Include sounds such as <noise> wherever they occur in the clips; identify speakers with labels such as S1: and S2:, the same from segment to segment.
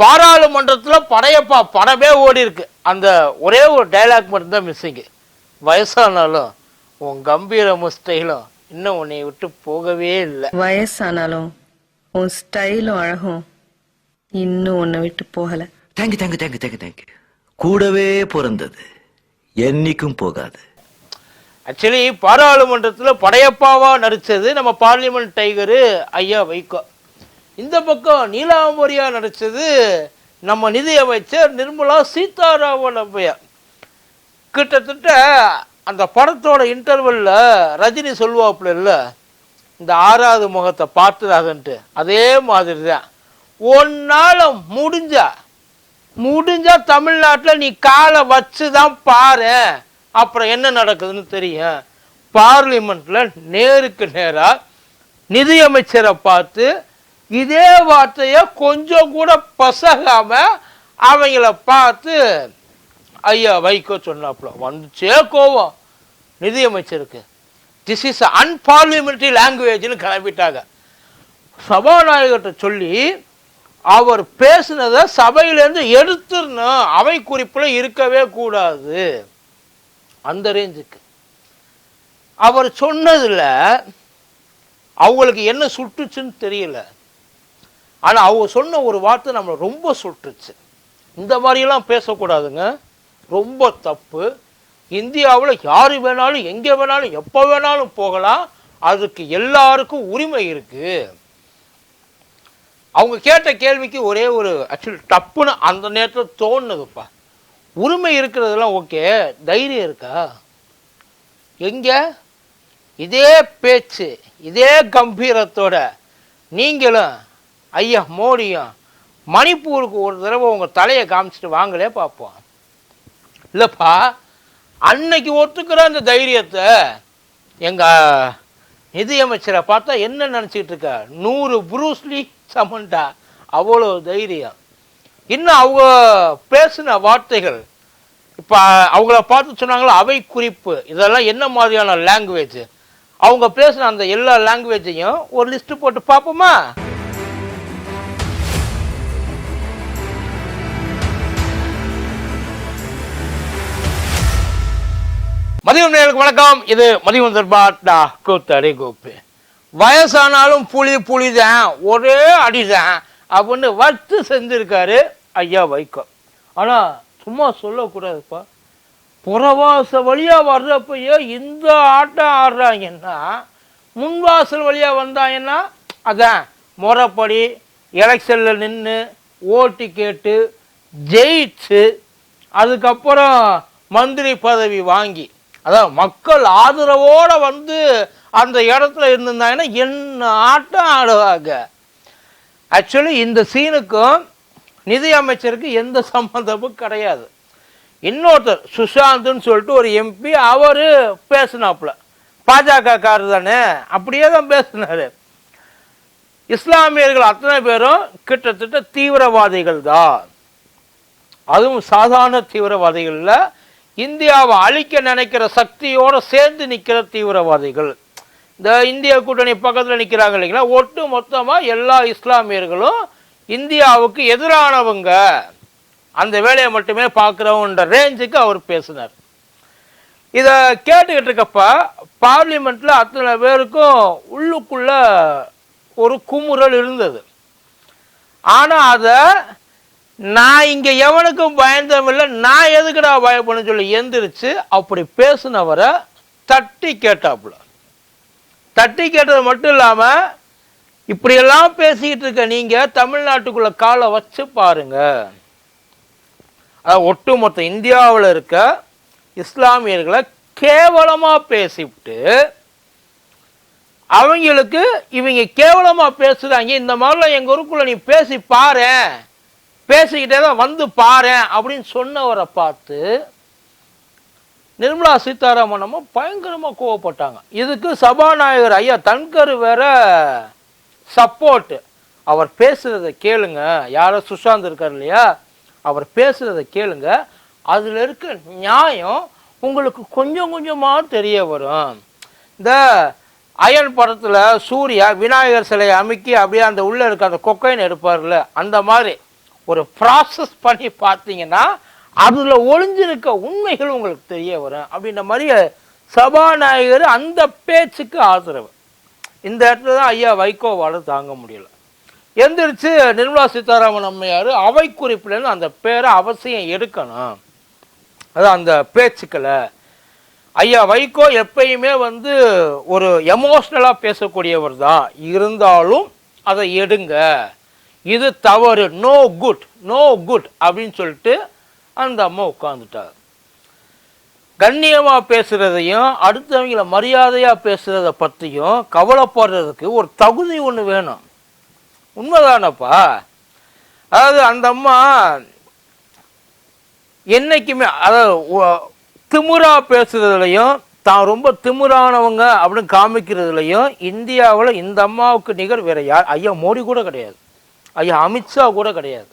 S1: பாராளுமன்றத்தில் படையப்பா படமே ஓடி இருக்கு. அந்த ஒரே ஒரு டைலாக் மட்டும்தான் மிஸ்ஸிங்கு வயசானாலும் உன் கம்பீரமும் ஸ்டைலும் இன்னும் உன்னை விட்டு போகவே இல்லை.
S2: வயசானாலும் உன் ஸ்டைலும் அழகும் இன்னும் உன்னை விட்டு போகல.
S3: Thank you thank you thank you thank you thank you கூடவே பிறந்தது என்னைக்கும் போகாது.
S1: ஆக்சுவலி பாராளுமன்றத்தில் படையப்பாவா நடிச்சது நம்ம பார்லிமெண்ட் டைகரு ஐயா வைகோ. இந்த பக்கம் நீலாம்பரியா நடித்தது நம்ம நிதியமைச்சர் நிர்மலா சீதாராமன் அம்மையா கிட்டத்தட்ட அந்த படத்தோட இன்டர்வல்ல ரஜினி சொல்லுவாப்புல இல்லை இந்த ஆறாவது முகத்தை பார்த்துதாகன்ட்டு. அதே மாதிரி தான் ஒன்னால முடிஞ்சா முடிஞ்சா தமிழ்நாட்டில் நீ காலை வச்சு தான் பாரு. அப்புறம் என்ன நடக்குதுன்னு தெரியும். பார்லிமெண்ட்ல நேருக்கு நேராக நிதியமைச்சரை பார்த்து இதே வார்த்தையை கொஞ்சம் கூட பசகாம அவங்கள பார்த்து ஐயா வைகோ சொன்னாப்புல. வந்துச்சே கோவம். நிதியமைச்சருக்கு. திஸ் இஸ் அன்பார்லிமெண்ட்ரி லாங்குவேஜ்னு கிளம்பிட்டாங்க. சபாநாயகர்கிட்ட சொல்லி அவர் பேசுனதை சபையிலேருந்து எடுத்துடணும். அவை குறிப்பில் இருக்கவே கூடாது. அந்த ரேஞ்சுக்கு. அவர் சொன்னதில் அவங்களுக்கு என்ன சுட்டுச்சுன்னு தெரியல. ஆனால் அவங்க சொன்ன ஒரு வார்த்தை நம்மளை ரொம்ப சுட்டுச்சு. இந்த மாதிரியெல்லாம் பேசக்கூடாதுங்க. ரொம்ப தப்பு. இந்தியாவில் யார் வேணாலும் எங்கே வேணாலும் எப்போ வேணாலும் போகலாம். அதுக்கு எல்லாருக்கும் உரிமை இருக்குது அவங்க கேட்ட கேள்விக்கு ஒரே ஒரு ஆக்சுவலி டப்புன்னு அந்த நேரத்தில் தோணுதுப்பா. உரிமை இருக்கிறதெல்லாம் ஓகே. தைரியம் இருக்கா? எங்கே? இதே பேச்சு இதே கம்பீரத்தோட நீங்களும் ஐயா மோடியும் மணிப்பூருக்கு ஒரு தடவை உங்கள் தலையை காமிச்சிட்டு வாங்களே பார்ப்போம். இல்லைப்பா அன்னைக்கு ஒத்துக்கிற அந்த தைரியத்தை எங்கள் நிதியமைச்சரை பார்த்தா என்ன நினச்சிக்கிட்டு இருக்க? நூறு புரூஸ்லி சமண்டா. அவ்வளோ தைரியம். இன்னும் அவங்க பேசின வார்த்தைகள் இப்போ அவங்கள பார்த்து சொன்னாங்களோ? அவை குறிப்பு. இதெல்லாம் என்ன மாதிரியான லாங்குவேஜ் அவங்க பேசின அந்த எல்லா லாங்குவேஜையும் ஒரு லிஸ்ட்டு போட்டு பார்ப்போமா? மதியம் நேருக்கு வணக்கம். இது மதியம் தர்பாட்டா கூத்தடி கோப்பு. வயசானாலும் புலி புலிதான் ஒரே அடிதான். அப்படின்னு வச்சு செஞ்சிருக்காரு ஐயா வைகோ. ஆனால் சும்மா சொல்லக்கூடாதுப்பா. புறவாச வழியா வர்றப்பயோ இந்த ஆட்டம் ஆடுறாங்கன்னா முன்வாசல் வழியா வந்தாங்கன்னா அதான் முறைப்படி எலெக்ஷனில் நின்று ஓட்டு கேட்டு ஜெயிச்சு அதுக்கப்புறம் மந்திரி பதவி வாங்கி அதான் மக்கள் ஆதரவோடு வந்து அந்த இடத்துல இருந்திருந்தாங்கன்னா என்ன ஆட்டம் ஆடுவாங்க. ஆக்சுவலி இந்த சீனுக்கும் நிதி அமைச்சருக்கு எந்த சம்மந்தமும் கிடையாது. இன்னொருத்தர் சுஷாந்த்னு சொல்லிட்டு ஒரு எம்பி அவர் பேசினாப்புல. பாஜக காரர் தானே? அப்படியே தான் பேசினார். இஸ்லாமியர்கள் அத்தனை பேரும் கிட்டத்தட்ட தீவிரவாதிகள் தான் அதுவும் சாதாரண தீவிரவாதிகள் இந்தியாவை அழிக்க நினைக்கிற சக்தியோடு சேர்ந்து நிற்கிற தீவிரவாதிகள். இந்த இந்திய கூட்டணி பக்கத்தில் நிற்கிறாங்க இல்லைங்களா? ஒட்டு மொத்தமாக எல்லா இஸ்லாமியர்களும் இந்தியாவுக்கு எதிரானவங்க. அந்த வேலையை மட்டுமே பார்க்குறவன்ற ரேஞ்சுக்கு அவர் பேசினார். இதை கேட்டுக்கிட்டு இருக்கப்ப பார்லிமெண்ட்டில் அத்தனை பேருக்கும் உள்ளுக்குள்ள ஒரு குமுறல் இருந்தது. ஆனால் அதை நான் இங்க எவனுக்கும் பயந்தமில்லை நான் எதுக்குடா பயப்படணும்னு சொல்லி எந்திரிச்சு அப்படி பேசினவரை தட்டி கேட்டாப்புல. தட்டி கேட்டது மட்டும் இல்லாம இப்படியெல்லாம் பேசிக்கிட்டு இருக்க நீங்க தமிழ்நாட்டுக்குள்ள காலை வச்சு பாருங்க. அதாவது ஒட்டுமொத்த இந்தியாவில் இருக்க இஸ்லாமியர்களை கேவலமா பேசிவிட்டு அவங்களுக்கு இவங்க கேவலமா பேசுறாங்க. இந்த மாதிரிலாம் எங்க ஊருக்குள்ள நீ பேசி பாரு பேசிக்கிட்டே தான் வந்து பாரு அப்படின்னு சொன்னவரை பார்த்து நிர்மலா சீதாராமன் அம்மா பயங்கரமா கோவப்பட்டாங்க. இதுக்கு சபாநாயகர் ஐயா தன்கர் வேற சப்போர்ட் அவர் பேசுகிறத கேளுங்க. யாரோ சுஷாந்த் இருக்கார் இல்லையா? அவர் பேசுகிறத கேளுங்க. அதுல இருக்க நியாயம் உங்களுக்கு கொஞ்சம் கொஞ்சமாக தெரிய வரும். இந்த அயன் படத்துல சூர்யா விநாயகர் சிலையை அமுக்கி அப்படியே அந்த உள்ள இருக்க அந்த கொக்கைன்னு எடுப்பார்ல அந்த மாதிரி. ஒரு ப்ராசஸ் பண்ணி பார்த்தீங்கன்னா அதில் ஒளிஞ்சிருக்க உண்மைகள் உங்களுக்கு தெரிய வரும். அப்படின்ற மாதிரி சபாநாயகர் அந்த பேச்சுக்கு ஆதரவு. இந்த இடத்துல தான் ஐயா வைகோவால் தாங்க முடியல. எந்திரிச்சு நிர்மலா சீதாராமன் அம்மையார் அவை குறிப்பிலேருந்து அந்த பேரை அவசியம் எடுக்கணும். அது அந்த பேச்சுக்களை. ஐயா வைகோ எப்பயுமே வந்து ஒரு எமோஷ்னலாக பேசக்கூடியவர் தான். இருந்தாலும் அதை எடுங்க. இது தவறு நோ குட் நோ குட் அப்படின்னு சொல்லிட்டு அந்த அம்மா உட்காந்துட்டார் கண்ணியமாக பேசுகிறதையும் அடுத்தவங்கள மரியாதையாக பேசுகிறத பற்றியும் கவலைப்படுறதுக்கு ஒரு தகுதி ஒன்று வேணும். உண்மைதானப்பா? அதாவது அந்த அம்மா என்னைக்குமே அதாவது திமுறாக பேசுகிறதுலையும் பேசுறதுலையும் தான் ரொம்ப திமுறானவங்க அப்படின்னு காமிக்கிறதுலையும் இந்தியாவில் இந்த அம்மாவுக்கு நிகர் வேற யார் ஐயா மோடி கூட கிடையாது. ஐயா அமித்ஷா கூட கிடையாது.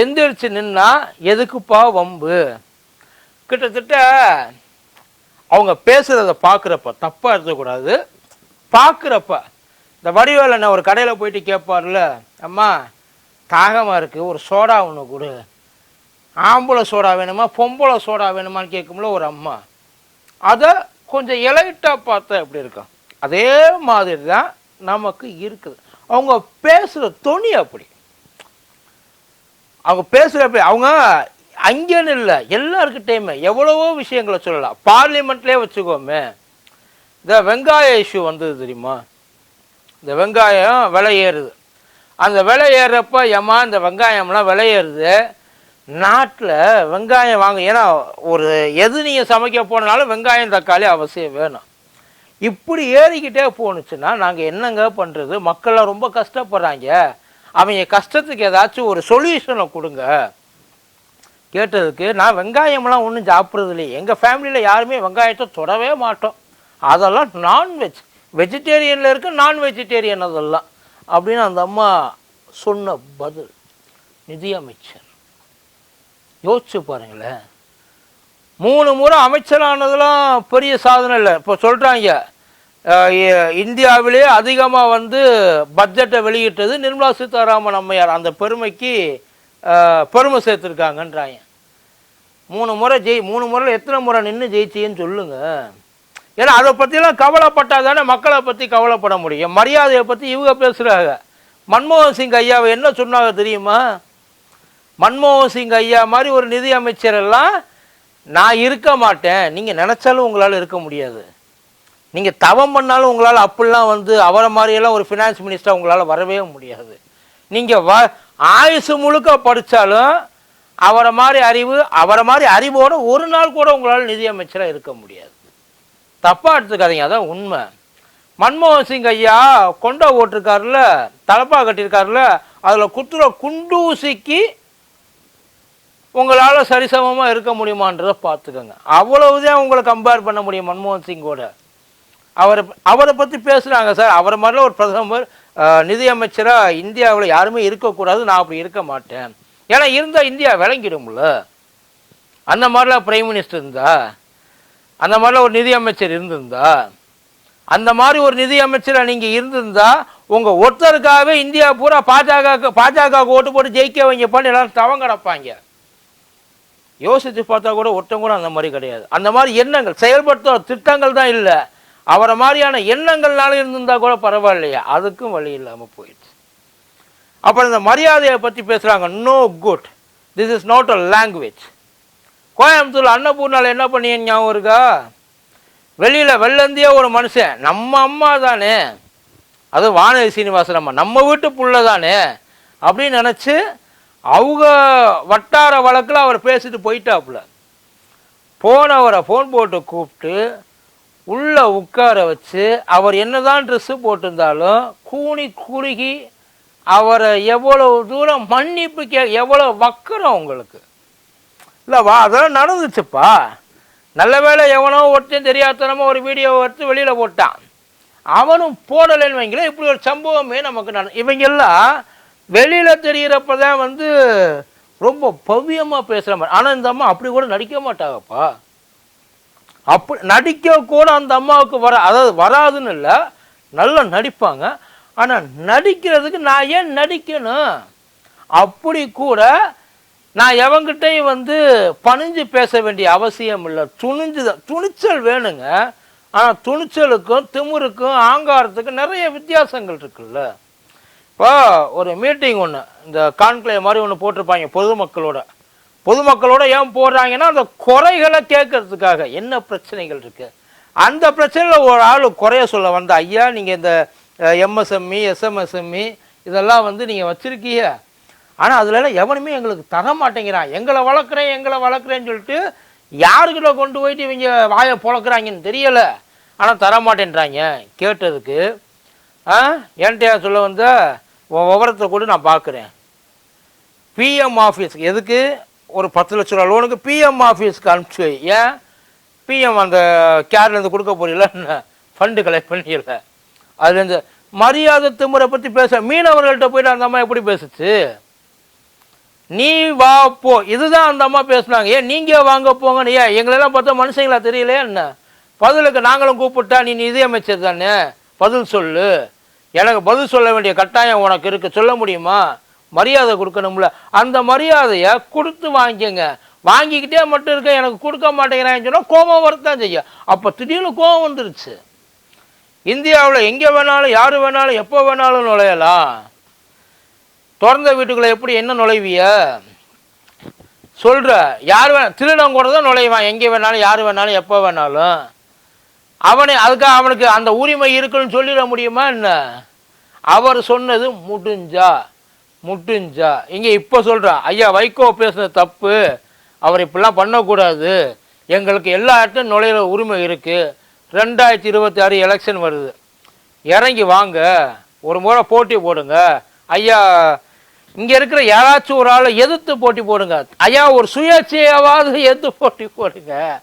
S1: எந்திரிச்சு நின்னா எதுக்குப்பா வம்பு? கிட்டத்தட்ட அவங்க பேசுகிறத பார்க்குறப்ப தப்பாக எடுத்துக்கூடாது. பார்க்குறப்ப இந்த வடிவேல் என்ன ஒரு கடையில் போயிட்டு கேட்பார்ல அம்மா தாகமாக இருக்குது ஒரு சோடா ஒன்று கொடு. ஆம்பளை சோடா வேணுமா பொம்பளை சோடா வேணுமான்னு கேட்கும்ல ஒரு அம்மா. அதை கொஞ்சம் எலைட்டாக பார்த்தா எப்படி இருக்கும்? அதே மாதிரி தான் நமக்கு இருக்குது. அவங்க பேசுகிற தொனி அப்படி. அவங்க பேசுகிற அப்படி. அவங்க அங்கேன்னு இல்லை. எல்லாருக்கிட்டேயுமே எவ்வளவோ விஷயங்களை சொல்லலாம். பார்லிமெண்ட்லேயே வச்சுக்கோமே. இந்த வெங்காய இஷ்யூ வந்தது தெரியுமா? இந்த வெங்காயம் விலை ஏறுது. அந்த விலை ஏறுறப்ப ஏம்மா இந்த வெங்காயம்லாம் விலை ஏறுது. நாட்டில் வெங்காயம் வாங்க ஏன்னா ஒரு எது நீங்கள் சமைக்க போனாலும் வெங்காயம் தக்காளி அவசியம் வேணும். இப்படி ஏறிக்கிட்டே போணுச்சுன்னா நாங்கள் என்னங்க பண்ணுறது மக்கள்லாம் ரொம்ப கஷ்டப்படுறாங்க. அவங்க கஷ்டத்துக்கு ஏதாச்சும் ஒரு சொல்யூஷனை கொடுங்க. கேட்டதுக்கு நான் வெங்காயம்லாம் ஒன்றும் சாப்பிட்றது இல்லையே. எங்கள் ஃபேமிலியில் யாருமே வெங்காயத்தை தொடவே மாட்டோம். அதெல்லாம் நான்வெஜ் வெஜிடேரியனில் இருக்க நான் வெஜிடேரியன் அதெல்லாம். அப்படின்னு அந்த அம்மா சொன்ன பதில். நிதியமைச்சர். யோசிச்சு பாருங்களேன். மூணு முறை அமைச்சரானதெல்லாம் பெரிய சாதனை இல்லை. இப்போ சொல்கிறாங்க இந்தியாவிலே அதிகமாக வந்து பட்ஜெட்டை வெளியிட்டது நிர்மலா சீதாராமன் அம்மையார். அந்த பெருமைக்கு பெருமை சேர்த்துருக்காங்கன்றாங்க. மூணு முறை ஜெய் மூணு முறையில் எத்தனை முறை நின்று ஜெயிச்சின்னு சொல்லுங்க. ஏன்னா அதை பற்றிலாம் கவலைப்பட்டால் தானே மக்களை பற்றி கவலைப்பட முடியும். மரியாதையை பற்றி இவங்க பேசுகிறாங்க மன்மோகன் சிங் ஐயாவை என்ன சொன்னாங்க தெரியுமா? மன்மோகன் சிங் ஐயா மாதிரி ஒரு நிதி அமைச்சர் எல்லாம் நான் இருக்க மாட்டேன். நீங்கள் நினச்சாலும் உங்களால் இருக்க முடியாது. நீங்கள் தவம் பண்ணாலும் உங்களால் அப்படிலாம் வந்து அவரை மாதிரியெல்லாம் ஒரு ஃபினான்ஸ் மினிஸ்டர் உங்களால் வரவே முடியாது. நீங்கள் வ ஆயுசு முழுக்க படித்தாலும் அவரை மாதிரி அறிவு அவரை மாதிரி அறிவோடு ஒரு நாள் கூட உங்களால் நிதியமைச்சராக இருக்க முடியாது. தப்பாக எடுத்துக்காதீங்க. அதான் உண்மை. மன்மோகன் சிங் ஐயா கொண்டா ஓட்டிருக்காருல தலப்பா கட்டியிருக்காருல அதில் குத்துற குண்டூசிக்கு உங்களால் சரிசமமாக இருக்க முடியுமான்றதை பார்த்துக்கோங்க. அவ்வளவுதான் உங்களை கம்பேர் பண்ண முடியும் மன்மோகன் சிங்கோட அவரை அவரை பற்றி பேசுகிறாங்க சார். அவரை மாதிரிலாம் ஒரு பிரதமர் நிதியமைச்சராக இந்தியாவில் யாருமே இருக்கக்கூடாது. நான் அப்படி இருக்க மாட்டேன். ஏன்னா இருந்தால் இந்தியா விளங்கிடும்ல. அந்த மாதிரிலாம் பிரைம் மினிஸ்டர் இருந்தா அந்த மாதிரிலாம் ஒரு நிதியமைச்சர் இருந்திருந்தா அந்த மாதிரி ஒரு நிதியமைச்சராக நீங்கள் இருந்திருந்தா உங்கள் ஒருத்தருக்காகவே இந்தியா பூரா பாஜக பாஜக ஓட்டு போட்டு ஜெயிக்க வைங்கப்பான்னு எல்லாரும் தவம் கிடப்பாங்க. யோசித்து பார்த்தா கூட ஒருத்தன் கூட அந்த மாதிரி கிடையாது. அந்த மாதிரி எண்ணங்கள் செயல்படுத்த திட்டங்கள் தான் இல்லை. அவரை மாதிரியான எண்ணங்கள்னால இருந்திருந்தா கூட பரவாயில்லையா. அதுக்கும் வழி இல்லாமல் போயிடுச்சு. அப்புறம் இந்த மரியாதையை பற்றி பேசுகிறாங்க no good this is not a language Coimbatore அன்னபூர்ணால் என்ன பண்ணீங்க ஞாபகம் இருக்கா? வெளியில் வெள்ளந்தியே ஒரு மனுஷன் நம்ம அம்மா தானே. அது வானதி சீனிவாசன் அம்மா நம்ம வீட்டு புள்ள தானே. அப்படின்னு நினச்சி அவங்க வட்டார வழக்கில் அவர் பேசிட்டு போயிட்டாப்புல. போனவரை ஃபோன் போட்டு கூப்பிட்டு உள்ளே உட்கார வச்சு அவர் என்னதான் ட்ரெஸ்ஸு போட்டிருந்தாலும் கூனி குறுகி அவரை எவ்வளவு தூரம் மன்னிப்பு கே எவ்வளோ வக்கரம் உங்களுக்கு இல்லை வா அதெல்லாம் நடந்துச்சுப்பா. நல்ல வேளை எவனோ ஒருத்தன் தெரியாதனமோ ஒரு வீடியோ எடுத்து வெளியில் போட்டான். அவனும் போடலைன்னு வைங்களேன் இப்படி ஒரு சம்பவமே நமக்கு நட இவங்கெல்லாம் வெளியில் தெரிகிறப்ப தான் வந்து ரொம்ப பவ்யமாக பேசுகிற மாதிரி. ஆனால் இந்த அம்மா அப்படி கூட நடிக்க மாட்டாங்கப்பா. அப்படி நடிக்க கூட அந்த அம்மாவுக்கு வர அதாவது வராதுன்னு இல்லை நல்லா நடிப்பாங்க. ஆனால் நடிக்கிறதுக்கு நான் ஏன் நடிக்கணும்? அப்படி கூட நான் எவங்கிட்டையும் வந்து பணிஞ்சு பேச வேண்டிய அவசியம் இல்லை. துணிஞ்சு தான் துணிச்சல் வேணுங்க. ஆனால் துணிச்சலுக்கும் திமிருக்கும் ஆங்காரத்துக்கும் நிறைய வித்தியாசங்கள் இருக்குல்ல. இப்போ ஒரு மீட்டிங் ஒன்று இந்த கான்க்ளேவ் மாதிரி ஒன்று போட்டிருப்பாங்க பொதுமக்களோட. பொதுமக்களோட ஏன் போடுறாங்கன்னா அந்த குறைகளை கேட்கறதுக்காக. என்ன பிரச்சனைகள் இருக்குது அந்த பிரச்சனையில் ஒரு ஆள் குறைய சொல்ல வந்த ஐயா நீங்கள் இந்த எம்எஸ்எம்இ எஸ்எம்எஸ்எம்இ இதெல்லாம் வந்து நீங்கள் வச்சுருக்கீங்க. ஆனால் அதுல எவனுமே எங்களுக்கு தர மாட்டேங்கிறான். எங்களை வளர்க்குறேன் எங்களை வளர்க்குறேன்னு சொல்லிட்டு யாருக்கிட்ட கொண்டு போயிட்டு இவங்க வாயை பொழக்கிறாங்கன்னு தெரியலை. ஆனால் தர மாட்டேன்றாங்க கேட்டதுக்கு ஆ என்கிட்ட சொல்ல வந்த உன் விவரத்தை கூட நான் பார்க்குறேன். பிஎம் ஆஃபீஸ் எதுக்கு? ஒரு பத்து லட்ச ரூபா லோனுக்கு பிஎம் ஆஃபீஸ்க்கு அனுப்பிச்சு. ஏன்? பிஎம் அந்த கேர்லேருந்து கொடுக்க போறீங்கள ஃபண்டு கலெக்ட் பண்ணிடல. அதுலேருந்து மரியாதை திமுறை பற்றி பேச மீனவர்கள்ட்ட போயிட்டு அந்த அம்மா எப்படி பேசுச்சு? நீ வா போ. இதுதான் அந்த அம்மா பேசுனாங்க. ஏன்? நீங்கள் வாங்க போங்கன்னு. ஏன்? எங்களெல்லாம் பார்த்தா மனுஷங்களா தெரியலையா என்ன? பதிலுக்கு நாங்களும் கூப்பிட்டா நீ நிதியமைச்சர் தானே? பதில் சொல்லு. எனக்கு பதில் சொல்ல வேண்டிய கட்டாயம் உனக்கு இருக்கு. சொல்ல முடியுமா? மரியாதை கொடுக்கணும்ல. அந்த மரியாதையை கொடுத்து வாங்கிக்கங்க. வாங்கிக்கிட்டே மட்டும் இருக்க எனக்கு கொடுக்க மாட்டேங்கிறான்னு சொன்னால் கோபம் வரத்தான் செய்யும். அப்போ திடீர்னு கோபம் வந்துருச்சு. இந்தியாவில் எங்கே வேணாலும் யார் வேணாலும் எப்போ வேணாலும் நுழையலாம். திறந்த வீட்டுக்குள்ளே எப்படி என்ன நுழைவிய? சொல்கிற யார் வேணா திருடன் கூட தான் நுழைவான். எங்கே வேணாலும் யார் வேணாலும் எப்போ வேணாலும். அவனை அதுக்காக அவனுக்கு அந்த உரிமை இருக்குன்னு சொல்லிட முடியுமா என்ன? அவர் சொன்னது முடிஞ்சா முட்டுஞ்சா இங்கே இப்போ சொல்கிறான் ஐயா வைகோ பேசுனது தப்பு. அவர் இப்படிலாம் பண்ணக்கூடாது. எங்களுக்கு எல்லா இடத்துலையும் நுழையிற உரிமை இருக்குது ரெண்டாயிரத்தி இருபத்தி ஆறு எலெக்ஷன் வருது. இறங்கி வாங்க. ஒரு முறை போட்டி போடுங்க. ஐயா இங்கே இருக்கிற யாராச்சும் ஒரு ஆளை எதிர்த்து போட்டி போடுங்க. ஐயா ஒரு சுயேட்சையாவது எதிர்த்து போட்டி போடுங்க.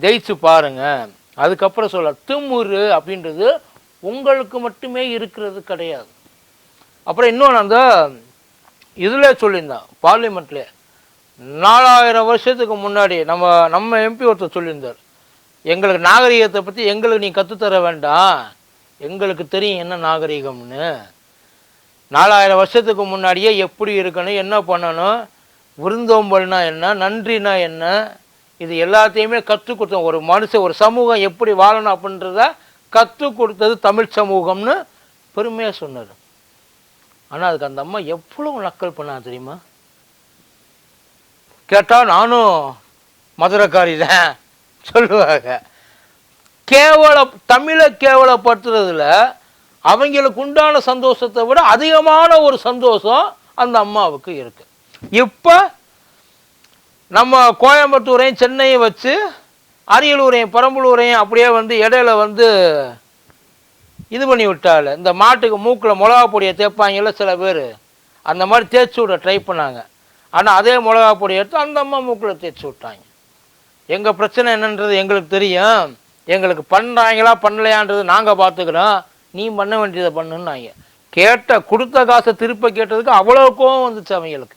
S1: ஜெயிச்சு பாருங்க. அதுக்கப்புறம் சொல்ல திமுரு அப்படின்றது உங்களுக்கு மட்டுமே இருக்கிறது கிடையாது. அப்புறம் இன்னொன்று அந்த இதில் சொல்லியிருந்தான் பார்லிமெண்ட்ல. நாலாயிரம் வருஷத்துக்கு முன்னாடி நம்ம நம்ம எம்பி ஒருத்தர் சொல்லியிருந்தார். எங்களுக்கு நாகரிகத்தை பற்றி எங்களுக்கு நீ கற்றுத்தர வேண்டாம். எங்களுக்கு தெரியும் என்ன நாகரிகம்னு. நாலாயிரம் வருஷத்துக்கு முன்னாடியே எப்படி இருக்கணும் என்ன பண்ணணும் விருந்தோம்பல்னா என்ன நன்றினா என்ன இது எல்லாத்தையுமே கற்றுக் கொடுத்தோம். ஒரு மனுஷன் ஒரு சமூகம் எப்படி வாழணும் அப்படின்றத கற்றுக் கொடுத்தது தமிழ் சமூகம்னு பெருமையாக சொன்னார். ஆனால் அதுக்கு அந்த அம்மா எவ்வளவு நக்கல் பண்ணா தெரியுமா? கேட்டால் நானும் மதுரைக்காரி தான் <laughs> சொல்லுவாங்க. கேவல தமிழை கேவலப்படுத்துறதுல அவங்களுக்கு உண்டான சந்தோஷத்தை விட அதிகமான ஒரு சந்தோஷம் அந்த அம்மாவுக்கு இருக்குது இப்போ நம்ம கோயம்புத்தூரையும் சென்னையும் வச்சு அரியலூரையும் பெரம்பலூரையும் அப்படியே வந்து இடையில வந்து இது பண்ணி விட்டாள். இந்த மாட்டுக்கு மூக்கில் மிளகா பொடியை தேய்ப்பாங்கல்ல சில பேர். அந்த மாதிரி தேய்ச்சி விட ட்ரை பண்ணாங்க. ஆனால் அதே மிளகா பொடியை எடுத்து அந்த அம்மா மூக்கில் தேய்ச்சி விட்டாங்க. எங்கள் பிரச்சனை என்னன்றது எங்களுக்கு தெரியும். எங்களுக்கு பண்ணுறாங்களா பண்ணலையான்றது நாங்கள் பார்த்துக்கிறோம் நீ பண்ண வேண்டியதை பண்ணுன்னாங்க. கேட்ட கொடுத்த காசை திருப்ப கேட்டதுக்கு அவ்வளோ கோவம் வந்துச்சு அவங்களுக்கு.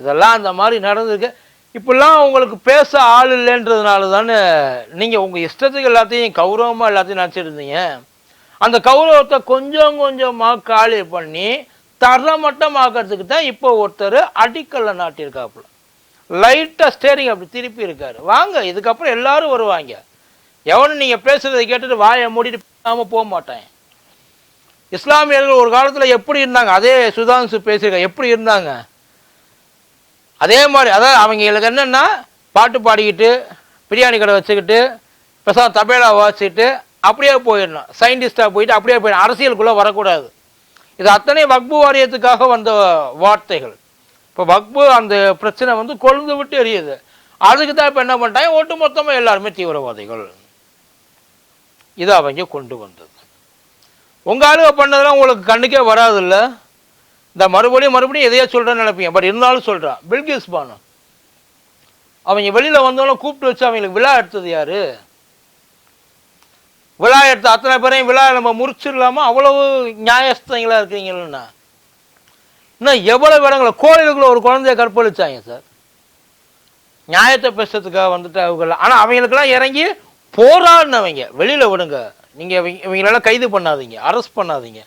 S1: இதெல்லாம் அந்த மாதிரி நடந்திருக்கு. இப்படிலாம் உங்களுக்கு பேச ஆள் இல்லைன்றதுனால தானே நீங்கள் உங்கள் இஷ்டத்துக்கு எல்லாத்தையும் கௌரவமாக எல்லாத்தையும் நினச்சிருந்தீங்க. அந்த கௌரவத்தை கொஞ்சம் கொஞ்சமாக காலி பண்ணி தரமட்டமாக்கிறதுக்கு தான் இப்போ ஒருத்தர் அடிக்கல்ல நாட்டியிருக்காப்புல. லைட்டாக ஸ்டேரிங் அப்படி திருப்பி இருக்காரு. வாங்க இதுக்கப்புறம் எல்லாரும் வருவாங்க. எவனும் நீங்கள் பேசுகிறத கேட்டுட்டு வாயை மூடிட்டு பேசாமல் போக மாட்டேன். இஸ்லாமியர்கள் ஒரு காலத்தில் எப்படி இருந்தாங்க? அதே சுதான்சு பேசியிருக்க எப்படி இருந்தாங்க? அதே மாதிரி அதாவது அவங்களுக்கு என்னென்னா பாட்டு பாடிக்கிட்டு பிரியாணி கடை வச்சுக்கிட்டு பெருசாக தபேலா வாசிட்டு அப்படியே போயிடணும். சயின்டிஸ்டாக போயிட்டு அப்படியே போயிடணும். அரசியலுக்குள்ளே வரக்கூடாது. இது அத்தனை வக்பு வாரியத்துக்காக வந்த வார்த்தைகள். இப்போ வக்பு அந்த பிரச்சனை வந்து கொழுந்து விட்டு எரியுது. அதுக்கு தான் இப்போ என்ன பண்ணிட்டாங்க? ஒட்டு மொத்தமாக எல்லாருமே தீவிரவாதிகள். இது அவங்க கொண்டு வந்தது. உங்கள் ஆளுக பண்ணதெல்லாம் உங்களுக்கு கண்ணுக்கே வராதுல்ல? இந்த மறுபடியும் மறுபடியும் எதையோ சொல்கிறேன்னு நினைப்பீங்க. பட் இருந்தாலும் சொல்கிறான் பில்கிஸ் பானு. அவங்க வெளியில் வந்தவங்களும் கூப்பிட்டு வச்சு அவங்களுக்கு விழா எடுத்தது யார்? விழா எடுத்த அத்தனை பேரையும் விழா நம்ம முறிச்சிடலாமா? அவ்வளவு நியாயஸ்தங்களாக இருக்கிறீங்களா இன்னும் எவ்வளோ இடங்களை? கோயிலுக்குள்ள ஒரு குழந்தைய கற்பழிச்சாங்க சார். நியாயத்தை பேசுறதுக்காக வந்துட்டு அவங்க ஆனால் அவங்களுக்கெல்லாம் இறங்கி போராடினவங்க. வெளியில் விடுங்க. நீங்கள் இவங்க இவங்களெல்லாம் கைது பண்ணாதீங்க. அரெஸ்ட் பண்ணாதீங்க.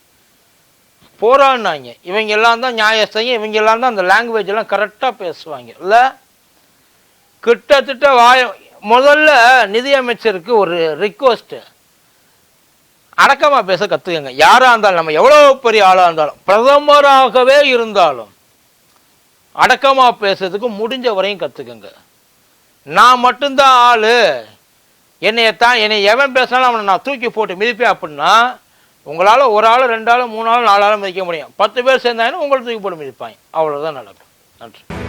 S1: போராடினாங்க. இவங்க எல்லாம் தான் நியாயஸ்தையும் இவங்க எல்லாம் தான் அந்த லாங்குவேஜ் எல்லாம் கரெக்டாக பேசுவாங்க. இல்லை? கிட்டத்தட்ட வாய முதல்ல நிதியமைச்சருக்கு ஒரு ரிக்வஸ்ட்டு அடக்கமாக பேச கற்றுக்கங்க யாராக இருந்தாலும் நம்ம எவ்வளோ பெரிய ஆளாக இருந்தாலும் பிரதமராகவே இருந்தாலும் அடக்கமாக பேசுறதுக்கு முடிஞ்ச வரையும் கற்றுக்குங்க நான் மட்டும்தான் ஆள். என்னையத்தான் என்னை எவன் பேசினாலும் அவனை நான் தூக்கி போட்டு மிதிப்பேன் அப்படின்னா உங்களால் ஒரு ஆள் ரெண்டு ஆள் மூணு ஆள் நாலு ஆள் மிதிக்க முடியும். பத்து பேர் சேர்ந்தாங்கன்னா உங்களை தூக்கி போட மிதிப்பாங்க. அவ்வளோதான் நடக்கும். நன்றி.